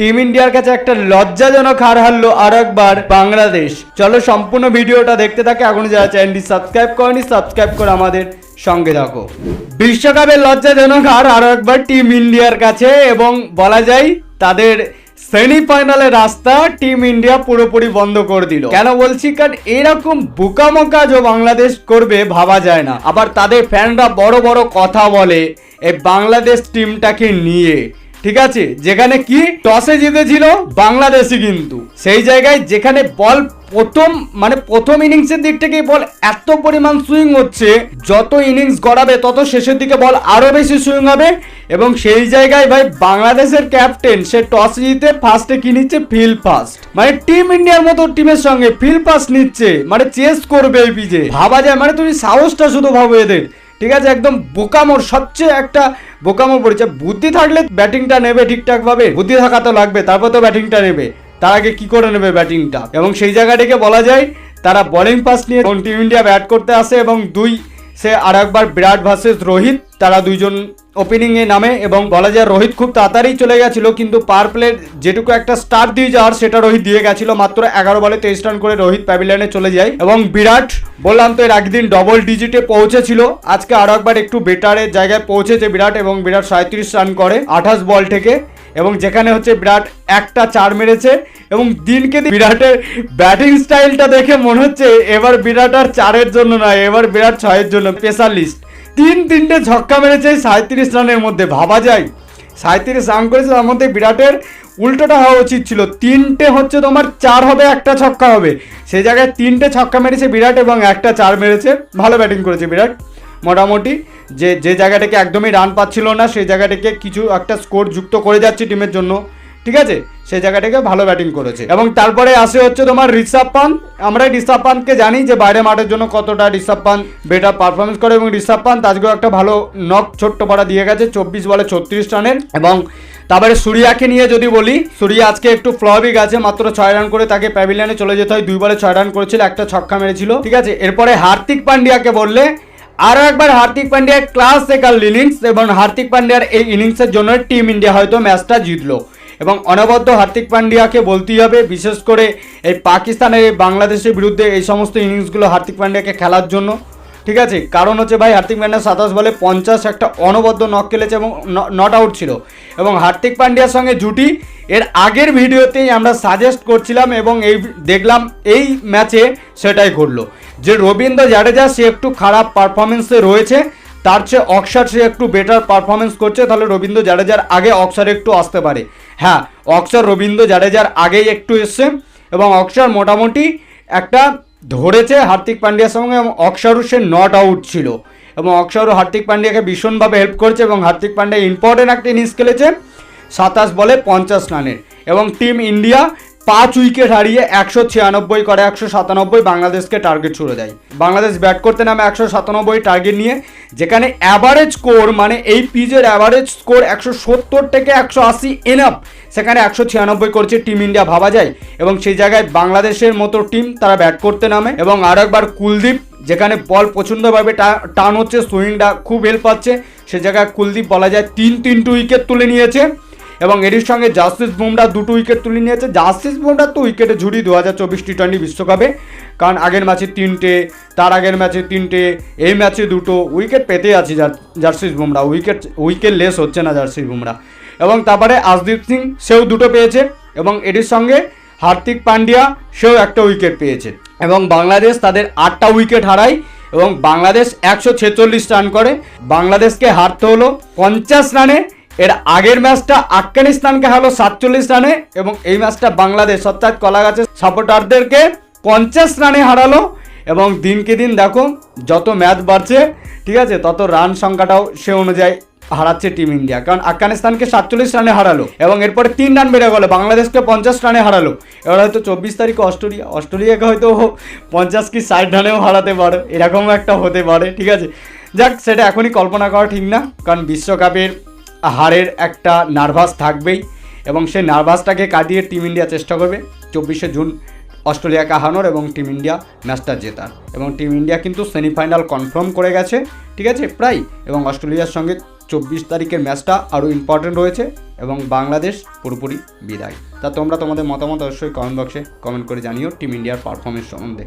Team ইন্ডিয়ার কাছে একটা লজ্জাজনক হার হারলো আর একবার বাংলাদেশ। চলো সম্পূর্ণ ভিডিওটা দেখতে থাকে। এখন যারা চ্যানেলটি সাবস্ক্রাইব করেনি, সাবস্ক্রাইব করে আমাদের সঙ্গে থাকো। বিশ্বকাপের লজ্জাজনক হার আরও একবার টিম ইন্ডিয়ার কাছে এবং বলা যায় তাদের সেমিফাইনালের রাস্তা টিম ইন্ডিয়া পুরোপুরি বন্ধ করে দিল। কেন বলছি? কারণ এরকম বোকামো কাজও বাংলাদেশ করবে ভাবা যায় না। আবার তাদের ফ্যানরা বড় বড় কথা বলে এই বাংলাদেশ টিমটাকে নিয়ে। ঠিক আছে? যেখানে কি টসে জিতেছিল বাংলাদেশই কিন্তু। সেই জায়গায় যেখানে বল প্রথম মানে প্রথম ইনিংসের দিক থেকে বল এত পরিমাণ সুইং হচ্ছে, যত ইনিংস গড়াবে তত শেষের দিকে বল আরও বেশি সুইং হবে এবং সেই জায়গায় ভাই বাংলাদেশের ক্যাপ্টেন, সে টস জিতে ফার্স্টে কি নিচ্ছে? ফিল ফার্স্ট মানে টিম ইন্ডিয়ার মতো টিমের সঙ্গে ফিল ফার্স্ট নিচ্ছে মানে চেস করবে এই পিজে ভাবা যায় মানে তুমি সাহসটা শুধু ভাবো এদের। ঠিক আছে, একদম বোকামোর, সবচেয়ে একটা বোকামো পরিচয়। বুদ্ধি থাকলে ব্যাটিংটা নেবে ঠিকঠাক ভাবে বুদ্ধি থাকা তো লাগবে, তারপর তো ব্যাটিংটা নেবে। তার আগে কি করে নেবে ব্যাটিংটা? এবং সেই জায়গাটিকে বলা যায়, তারা বোলিং পাস নিয়ে টিম ইন্ডিয়া ব্যাট করতে আসে এবং দুই সে আর একবার বিরাট ভার্সেস রোহিত, তারা দুইজন ওপেনিং এ নামে এবং বলা যায় রোহিত খুব তাড়াতাড়ি চলে গেছিল, কিন্তু পার প্লে যেটুকু একটা স্টার্ট দিয়ে যাওয়ার সেটা রোহিত দিয়ে গেছিল। মাত্র এগারো বলে তেইশ রান করে রোহিত প্যাভিলিয়নে চলে যায় এবং বিরাট, বললাম তো এর একদিন ডবল ডিজিটে পৌঁছেছিল। আজকে আরও একবার একটু বেটারের জায়গায় পৌঁছেছে বিরাট এবং বিরাট সাঁত্রিশ রান করে আঠাশ বল থেকে এবং যেখানে হচ্ছে বিরাট একটা চার মেরেছে এবং দিনকে দিন বিরাটের ব্যাটিং স্টাইলটা দেখে মনে হচ্ছে এবার বিরাট আর চারের জন্য নয়, এবার বিরাট ছয়ের জন্য স্পেশালিস্ট তিন তিনটে ছক্কা মেরেছে সাঁত্রিশ রানের মধ্যে, ভাবা যায়। সাঁত্রিশ রান করেছে, তার মধ্যে বিরাটের উল্টোটা হওয়া উচিত ছিল। তিনটে হচ্ছে তোমার, চার হবে, একটা ছক্কা হবে। সেই জায়গায় তিনটে ছক্কা মেরেছে বিরাট এবং একটা চার মেরেছে। ভালো ব্যাটিং করেছে বিরাট। মোটামুটি যে যে জায়গাটাকে একদমই রান পাচ্ছিল না সেই জায়গাটাকে কিছু একটা স্কোর যুক্ত করে যাচ্ছে টিমের জন্য। ঠিক আছে? সেই জায়গাটাকে ভালো ব্যাটিং করেছে। এবং তারপরে আসে হচ্ছে তোমার ঋষভ পান্ত। আমরা ঋষভ পান্তকে জানি যে বাইরে মাঠের জন্য কতটা ঋষভ পান্ত বেটার পারফরমেন্স করে। এবং ঋষভ পান্ত আজকেও একটা ভালো নক ছোট্ট পাড়া দিয়ে গেছে, চব্বিশ বলে ছত্রিশ রানের। এবং তারপরে সূর্যাকে নিয়ে যদি বলি, সূর্যা আজকে একটু ফ্লবিক আছে মাত্র ছয় রান করে তাকে প্যাভিলিয়নে চলে যেতে হয়। দুই বলে ছয় রান করেছিল, একটা ছক্কা মেরেছিল। ঠিক আছে? এরপরে হার্দিক পান্ডিয়াকে বললে আরও একবার হার্দিক পান্ডিয়ার ক্লাস সেকাল ইনিংস এবং হার্দিক পান্ডিয়ার এই ইনিংসের জন্য টিম ইন্ডিয়া হয়তো ম্যাচটা জিতলো। এবং অনবদ্য হার্দিক পান্ডিয়াকে বলতেই হবে, বিশেষ করে এই পাকিস্তানের বাংলাদেশের বিরুদ্ধে এই সমস্ত ইনিংসগুলো হার্দিক পান্ডিয়াকে খেলার জন্য। ঠিক আছে? কারণ হচ্ছে ভাই, হার্দিক পান্ডিয়া সাতাশ বলে পঞ্চাশ একটা অনবদ্য নক খেলেছে এবং নট আউট ছিল। এবং হার্দিক পান্ডিয়ার সঙ্গে জুটি, এর আগের ভিডিওতেই আমরা সাজেস্ট করছিলাম এবং এই দেখলাম এই ম্যাচে সেটাই ঘটলো। যে রবীন্দ্র জাডেজা, সে একটু খারাপ পারফরমেন্সে রয়েছে, তার চেয়ে অক্সার সে একটু বেটার পারফরমেন্স করছে, তাহলে রবীন্দ্র জাডেজার আগে অক্সার একটু আসতে পারে। হ্যাঁ অক্সার রবীন্দ্র জাডেজার আগেই একটু এসছে এবং অক্সার মোটামুটি একটা ধরেছে হার্দিক পান্ডিয়ার সঙ্গে এবং অক্ষরও সে নট আউট ছিল। এবং অক্ষরও হার্দিক পান্ডিয়াকে ভীষণভাবে হেল্প করছে এবং হার্দিক পান্ডিয়া ইম্পর্টেন্ট একটা ইনিংস খেলেছে সাতাশ বলে পঞ্চাশ রানের। এবং টিম ইন্ডিয়া পাঁচ উইকেট হারিয়ে একশো ছিয়ানব্বই করে একশো সাতানব্বই বাংলাদেশকে টার্গেট ছুড়ে দেয়। বাংলাদেশ ব্যাট করতে নামে একশো সাতানব্বই টার্গেট নিয়ে, যেখানে অ্যাভারেজ স্কোর মানে এই পিচের অ্যাভারেজ স্কোর একশো সত্তর থেকে একশো আশি এনাফ সেখানে একশো ছিয়ানব্বই করছে টিম ইন্ডিয়া ভাবা যায়? এবং সেই জায়গায় বাংলাদেশের মতো টিম তারা ব্যাট করতে নামে। এবং আরও একবার কুলদীপ, যেখানে বল প্রচণ্ডভাবে টান হচ্ছে সুইংটা খুব হেল্প পাচ্ছে, সে জায়গায় কুলদীপ বলা যায় তিন তিনটে উইকেট তুলে নিয়েছে। এবং এটির সঙ্গে জাস্টিস বুমরা দুটো উইকেট তুলে নিয়েছে। জাস্টিস বুমরা তো উইকেটে ঝুড়ি দু হাজার চব্বিশ টি টোয়েন্টি বিশ্বকাপে। কারণ আগের ম্যাচে তিনটে, তার আগের ম্যাচে তিনটে, এই ম্যাচে দুটো উইকেট পেতে আছে জার্সিস বুমরা। উইকেট উইকেট লেস হচ্ছে না জার্সিস বুমরা। এবং তারপরে আশদীপ সিং, সেও দুটো পেয়েছে। এবং এটির সঙ্গে হার্দিক পান্ডিয়া, সেও একটা উইকেট পেয়েছে। এবং বাংলাদেশ তাদের আটটা উইকেট হারায় এবং বাংলাদেশ একশো ছেচল্লিশ রান করে। বাংলাদেশকে হারতে হলো পঞ্চাশ রানে। এর আগের ম্যাচটা আফগানিস্তানকে হারলো সাতচল্লিশ রানে এবং এই ম্যাচটা বাংলাদেশ, অর্থাৎ কলাগাছের সাপোর্টারদেরকে পঞ্চাশ রানে হারালো এবং দিনকে দিন দেখো যত ম্যাচ বাড়ছে, ঠিক আছে, তত রান সংখ্যাটাও সে অনুযায়ী হারাচ্ছে টিম ইন্ডিয়া কারণ আফগানিস্তানকে সাতচল্লিশ রানে হারালো এবং এরপরে তিন রান বেড়ে গেলো, বাংলাদেশকে পঞ্চাশ রানে হারালো। এবার হয়তো চব্বিশ তারিখে অস্ট্রেলিয়া, অস্ট্রেলিয়াকে হয়তো পঞ্চাশ কি ষাট রানেও হারাতে পারে এরকম একটা হতে পারে, ঠিক আছে। যাক, সেটা এখনই কল্পনা করা ঠিক না, কারণ বিশ্বকাপের হারের একটা নার্ভাস থাকবেই এবং সেই নার্ভাসটাকে কাটিয়ে টিম ইন্ডিয়া চেষ্টা করবে। চব্বিশে জুন অস্ট্রেলিয়াকে হারানোর এবং টিম ইন্ডিয়া ম্যাচটা জেতার। এবং টিম ইন্ডিয়া কিন্তু সেমিফাইনাল কনফার্ম করে গেছে, ঠিক আছে? প্রায়। এবং অস্ট্রেলিয়ার সঙ্গে চব্বিশ তারিখের ম্যাচটা আরও ইম্পর্টেন্ট রয়েছে এবং বাংলাদেশ পুরোপুরি বিদায়। তা তোমরা তোমাদের মতামত অবশ্যই কমেন্ট বক্সে কমেন্ট করে জানিও টিম ইন্ডিয়ার পারফরমেন্স সম্বন্ধে।